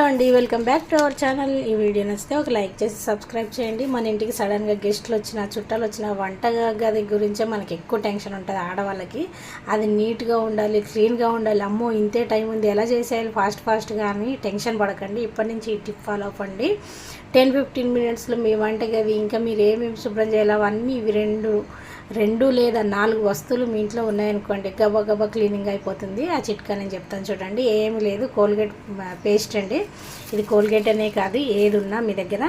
Hello అండి. Welcome back to our channel ఈ video నచ్చితే ఒక లైక్ చేసి సబ్స్క్రైబ్ చేయండి. మన ఇంటికి సడన్గా గెస్ట్లు వచ్చిన చుట్టాలు వచ్చిన వంట గది గురించే మనకి ఎక్కువ టెన్షన్ ఉంటుంది ఆడవాళ్ళకి. అది నీట్గా ఉండాలి క్లీన్గా ఉండాలి. అమ్మో ఇంతే టైం ఉంది. ఎలా చేసేయాలి? ఫాస్ట్ ఫాస్ట్గా అని టెన్షన్ పడకండి. ఇప్పటి నుంచి ఈ టిప్ ఫాలో అవ్వండి. టెన్ ఫిఫ్టీన్ మినిట్స్లో మీ వంట గది ఇంకా మీరు ఏమేమి శుభ్రం చేయాలి అవన్నీ ఇవి రెండు రెండు లేదా నాలుగు వస్తువులు మీ ఇంట్లో ఉన్నాయనుకోండి గబా గబా క్లీనింగ్ అయిపోతుంది. ఆ చిట్కా నేను చెప్తాను చూడండి. ఏమి లేదు కోల్గేట్ పేస్ట్ అండి. ఇది కోల్గేట్ అనే కాదు ఏది ఉన్నా మీ దగ్గర.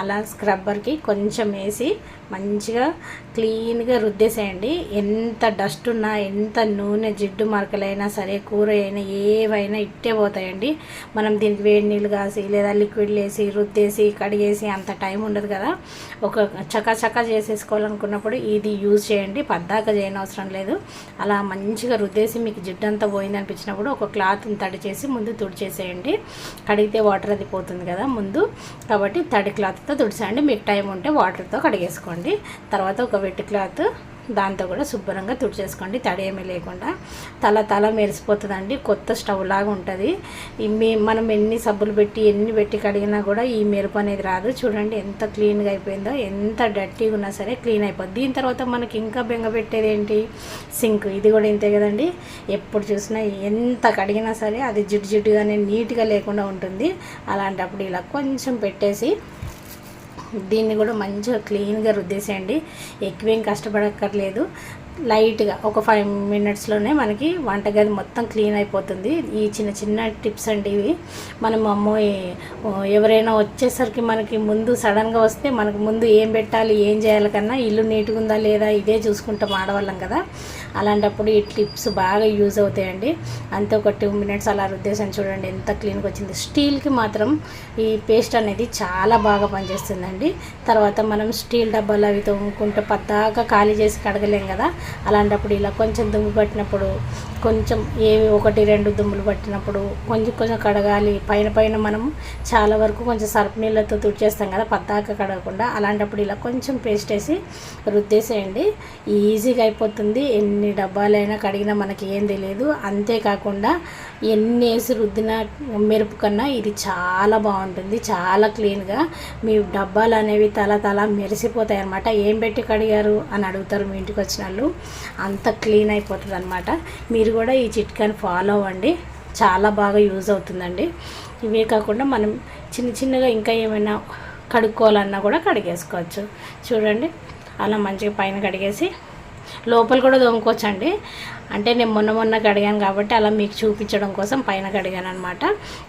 అలా స్క్రబ్బర్కి కొంచెం వేసి మంచిగా క్లీన్గా రుద్దేసేయండి. ఎంత డస్ట్ ఉన్నా ఎంత నూనె జిడ్డు మరకలైనా సరే కూర అయినా ఏవైనా ఇట్టే పోతాయండి. మనం దీనికి వేడి నీళ్ళు కాసి లేదా లిక్విడ్లు వేసి రుద్దేసి కడిగేసి అంత టైం ఉండదు కదా. ఒక చకా చకా చేసేసుకోవాలనుకున్నప్పుడు ఇది యూజ్ చేయండి. పద్దాక చేయని అవసరం లేదు. అలా మంచిగా రుద్దేసి మీకు జిడ్డు అంతా పోయింది అనిపించినప్పుడు ఒక క్లాత్ని తడి చేసి ముందు తుడిచేసేయండి. కడిగితే వాటర్ అది పోతుంది కదా ముందు. కాబట్టి తడి క్లాత్తో తుడిచేయండి మీకు టైం ఉంటే వాటర్తో కడిగేసుకోండి. తర్వాత ఒక వెట్టి క్లాత్ దాంతో కూడా శుభ్రంగా తుడిచేసుకోండి తడి ఏమీ లేకుండా. తల తల మెరిసిపోతుందండి కొత్త స్టవ్ లాగా ఉంటుంది. మే మీ మనం ఎన్ని సబ్బులు పెట్టి ఎన్ని పెట్టి కడిగినా కూడా ఈ మెరుపు అనేది రాదు. చూడండి ఎంత క్లీన్గా అయిపోయిందో ఎంత డర్టీగా ఉన్నా సరే క్లీన్ అయిపోద్ది. దీని తర్వాత మనకి ఇంకా బెంగ పెట్టేది ఏంటి? సింక్. ఇది కూడా ఇంతే కదండి. ఎప్పుడు చూసినా ఎంత కడిగినా సరే అది జిడ్డు జిడ్డుగానే నీట్గా లేకుండా ఉంటుంది. అలాంటప్పుడు ఇలా కొంచెం పెట్టేసి దీన్ని కూడా మంచిగా క్లీన్గా రుద్దేసేయండి. ఎక్కువేం కష్టపడక్కర్లేదు. లైట్గా ఒక ఫైవ్ మినిట్స్లోనే మనకి వంటగది మొత్తం క్లీన్ అయిపోతుంది. ఈ చిన్న చిన్న టిప్స్ అండి ఇవి. మనం అమ్మో ఎవరైనా వచ్చేసరికి మనకి ముందు సడన్గా వస్తే మనకు ముందు ఏం పెట్టాలి ఏం చేయాలి కన్నా ఇల్లు నీట్గా ఉందా లేదా ఇదే చూసుకుంటాం ఆడవాళ్ళం కదా. అలాంటప్పుడు ఈ టిప్స్ బాగా యూజ్ అవుతాయండి. అంతే ఒక టూ మినిట్స్ అలా రుద్దేశాను చూడండి ఎంత క్లీన్గా వచ్చింది. స్టీల్కి మాత్రం ఈ పేస్ట్ అనేది చాలా బాగా పనిచేస్తుందండి. తర్వాత మనం స్టీల్ డబ్బాలు అవి తోముకుంటే పద్దాకా ఖాళీ చేసి కడగలేం కదా. అలాంటప్పుడు ఇలా కొంచెం దుమ్ము పట్టినప్పుడు కొంచెం ఏవి ఒకటి రెండు దుమ్ములు పట్టినప్పుడు కొంచెం కొంచెం కడగాలి. పైన పైన మనం చాలా వరకు కొంచెం సర్పు నీళ్ళతో తుడిచేస్తాం కదా పద్దాక కడగకుండా అలాంటప్పుడు ఇలా కొంచెం పేస్ట్ వేసి రుద్దేసేయండి. ఈజీగా అయిపోతుంది. ఎన్ని డబ్బాలైనా కడిగినా మనకి ఏం తెలియదు అంతేకాకుండా ఎన్ని వేసి రుద్దిన మెరుపు కన్నా ఇది చాలా బాగుంటుంది. చాలా క్లీన్గా మీ డబ్బాలు అనేవి తల తల మెరిసిపోతాయి అనమాట ఏం పెట్టి కడిగారు అని అడుగుతారు మీ ఇంటికి వచ్చిన వాళ్ళు అంత క్లీన్ అయిపోతుంది అనమాట మీరు కూడా ఈ చిట్కాని ఫాలో అవ్వండి. చాలా బాగా యూజ్ అవుతుందండి. ఇవే కాకుండా మనం చిన్న చిన్నగా ఇంకా ఏమైనా కడుక్కోవాలన్నా కూడా కడిగేసుకోవచ్చు. చూడండి అలా మంచిగా పైన కడిగేసి లోపల కూడా దొంగకోవచ్చండి అంటే నేను మొన్న మొన్న కడిగాను కాబట్టి అలా మీకు చూపించడం కోసం పైన కడిగాను అనమాట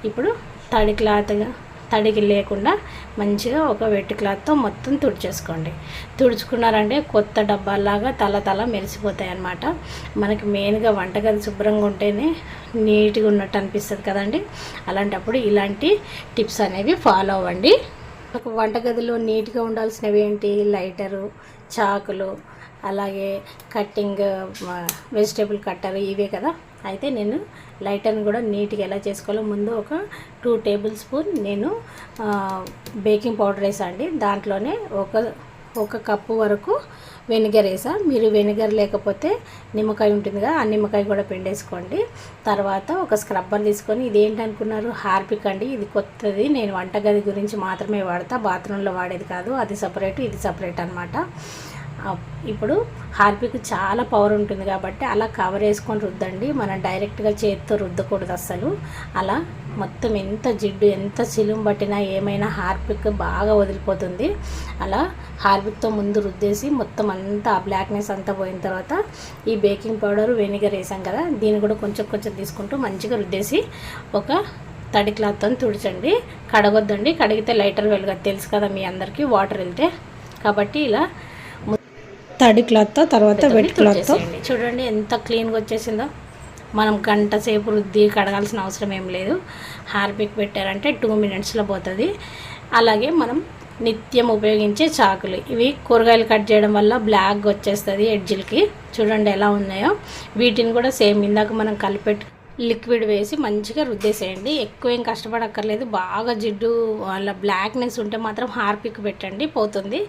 ఇప్పుడు తడి క్లాత్గా తడికి లేకుండా మంచిగా ఒక వెట్ క్లాత్తో మొత్తం తుడిచేసుకోండి. తుడుచుకున్నారంటే కొత్త డబ్బాలాగా తల తల మెరిసిపోతాయి అన్నమాట. మనకి మెయిన్గా వంటగది శుభ్రంగా ఉంటేనే నీట్గా ఉన్నట్టు అనిపిస్తుంది కదండి. అలాంటప్పుడు ఇలాంటి టిప్స్ అనేవి ఫాలో అవ్వండి. ఒక వంటగదిలో నీట్గా ఉండాల్సినవి ఏంటి? లైటరు చాకులు అలాగే కట్టింగ్ వెజిటేబుల్ కట్టర్ ఇవే కదా. అయితే నేను లైటర్ని కూడా నీట్గా ఎలా చేసుకోవాలో ముందు ఒక టూ టేబుల్ స్పూన్ నేను బేకింగ్ పౌడర్ వేసండి దాంట్లోనే ఒక ఒక కప్పు వరకు వెనిగర్ వేసా. మీరు వెనిగర్ లేకపోతే నిమ్మకాయ ఉంటుంది కదా ఆ నిమ్మకాయ కూడా పిండేసుకోండి. తర్వాత ఒక స్క్రబ్బర్ తీసుకొని ఇదేంటనుకున్నారు? హార్పిక్ అండి. ఇది కొత్తది. నేను వంటగది గురించి మాత్రమే వాడతా. బాత్రూంలో వాడేది కాదు. అది సపరేట్ ఇది సపరేట్ అనమాట ఇప్పుడు హార్పిక్ చాలా పవర్ ఉంటుంది కాబట్టి అలా కవర్ వేసుకొని రుద్దండి. మనం డైరెక్ట్గా చేతితో రుద్దకూడదు అస్సలు. అలా మొత్తం ఎంత జిడ్డు ఎంత చిలుం పట్టినా ఏమైనా హార్పిక్ బాగా వదిలిపోతుంది. అలా హార్పిక్తో ముందు రుద్దేసి మొత్తం అంతా ఆ బ్లాక్నెస్ అంతా పోయిన తర్వాత ఈ బేకింగ్ పౌడర్ వెనిగర్ వేసాం కదా దీన్ని కూడా కొంచెం కొంచెం తీసుకుంటూ మంచిగా రుద్దేసి ఒక తడి క్లాత్తో తుడిచండి. కడగొద్దండి. కడిగితే లైటర్ వెలుగదు. తెలుసు కదా మీ అందరికీ వాటర్ వెళ్తే. కాబట్టి ఇలా తడి క్లాత్తో తర్వాత వెట్ క్లాత్తో. చూడండి ఎంత క్లీన్గా వచ్చేసిందో. మనం గంట సేపు రుద్ది కడగాల్సిన అవసరం ఏం లేదు. హార్పిక్ పెట్టారంటే టూ మినిట్స్లో పోతుంది. అలాగే మనం నిత్యం ఉపయోగించే చాకులు. ఇవి కూరగాయలు కట్ చేయడం వల్ల బ్లాక్ వచ్చేస్తుంది ఎడ్జిల్కి. చూడండి ఎలా ఉన్నాయో. వీటిని కూడా సేమ్ ఇందాక మనం కలిపెట్టి లిక్విడ్ వేసి మంచిగా రుద్దేసేయండి. ఎక్కువ ఏం కష్టపడక్కర్లేదు. బాగా జిడ్డు వాళ్ళ బ్లాక్నెస్ ఉంటే మాత్రం హార్పిక్ పెట్టండి పోతుంది.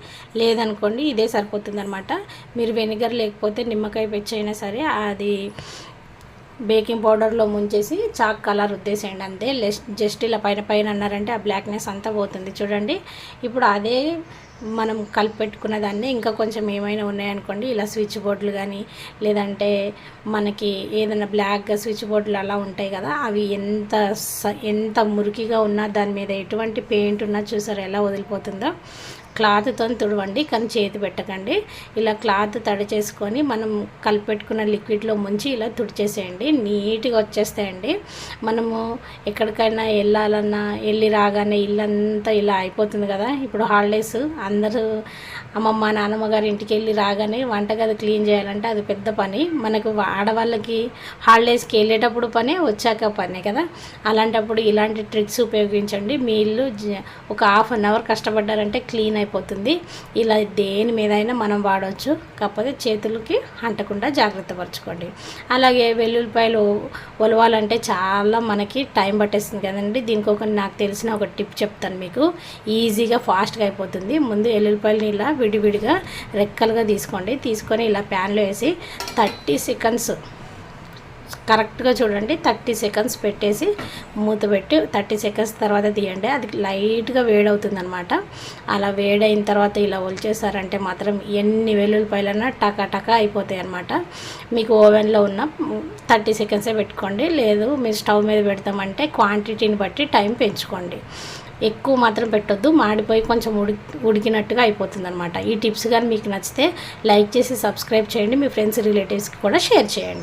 లేదనుకోండి ఇదే సరిపోతుంది అనమాట మీరు వెనిగర్ లేకపోతే నిమ్మకాయ పెచ్చైనా సరే అది బేకింగ్ పౌడర్లో ముంచేసి చాక్ కలర్ రుద్దేసేయండి అంతే. లెస్ జస్ట్ ఇలా పైన పైన అన్నారంటే ఆ బ్లాక్నెస్ అంతా పోతుంది. చూడండి. ఇప్పుడు అదే మనం కలిపెట్టుకున్న దాన్ని ఇంకా కొంచెం ఏమైనా ఉన్నాయనుకోండి ఇలా స్విచ్ బోర్డులు కానీ లేదంటే మనకి ఏదైనా బ్లాక్గా స్విచ్ బోర్డులు అలా ఉంటాయి కదా అవి ఎంత స- ఎంత మురికిగా ఉన్నా దాని మీద ఎటువంటి పెయింట్ ఉన్నా చూసారు ఎలా వదిలిపోతుందో. క్లాత్తో తుడవండి కానీ చేతి పెట్టకండి. ఇలా క్లాత్ తడి చేసుకొని మనం కలిపెట్టుకున్న లిక్విడ్లో ముంచి ఇలా తుడిచేసేయండి. నీట్గా వచ్చేస్తాయండి. మనము ఎక్కడికైనా వెళ్ళాలన్నా వెళ్ళి రాగానే ఇల్లంతా ఇలా అయిపోతుంది కదా. ఇప్పుడు హాలిడేస్ అందరూ అమ్మమ్మ నాన్నమ్మ గారి ఇంటికి వెళ్ళి రాగానే వంటగది క్లీన్ చేయాలంటే అది పెద్ద పని. మనకు ఆడవాళ్ళకి హాలిడేస్కి వెళ్ళేటప్పుడు పనే వచ్చాక పనే కదా. అలాంటప్పుడు ఇలాంటి ట్రిక్స్ ఉపయోగించండి. మీ ఇల్లు జ- ఒక హాఫ్ అన్ అవర్ కష్టపడ్డారంటే క్లీన్ అయిపోతుంది ఇలా దేని మీదైనా మనం వాడవచ్చు కాకపోతే చేతులకి అంటకుండా జాగ్రత్త పరచుకోండి. అలాగే వెల్లుల్లిపాయలు ఒలవాలంటే చాలా మనకి టైం పట్టేస్తుంది కదండి. దీనికి ఒక నాకు తెలిసిన ఒక టిప్ చెప్తాను మీకు. ఈజీగా ఫాస్ట్గా అయిపోతుంది. ముందు వెల్లుల్లిపాయలని ఇలా విడివిడిగా రెక్కలుగా తీసుకోండి. తీసుకొని ఇలా ప్యాన్లో వేసి థర్టీ సెకండ్స్ కరెక్ట్గా చూడండి. థర్టీ సెకండ్స్ పెట్టేసి మూత పెట్టి థర్టీ సెకండ్స్ తర్వాత తీయండి. అది లైట్గా వేడవుతుంది అనమాట అలా వేడైన తర్వాత ఇలా ఒలిచేసారంటే మాత్రం ఎన్ని వెల్లుల్లిపాయలన్నా టకా టకా అయిపోతాయి అనమాట మీకు ఓవెన్లో ఉన్న థర్టీ సెకండ్సే పెట్టుకోండి. లేదు మీరు స్టవ్ మీద పెడతామంటే క్వాంటిటీని బట్టి టైం పెంచుకోండి. ఎక్కువ మాత్రం పెట్టొద్దు. మాడిపోయి కొంచెం ఉడి ఉడికినట్టుగా అయిపోతుంది అనమాట ఈ టిప్స్ కానీ మీకు నచ్చితే లైక్ చేసి సబ్స్క్రైబ్ చేయండి. మీ ఫ్రెండ్స్ రిలేటివ్స్కి కూడా షేర్ చేయండి.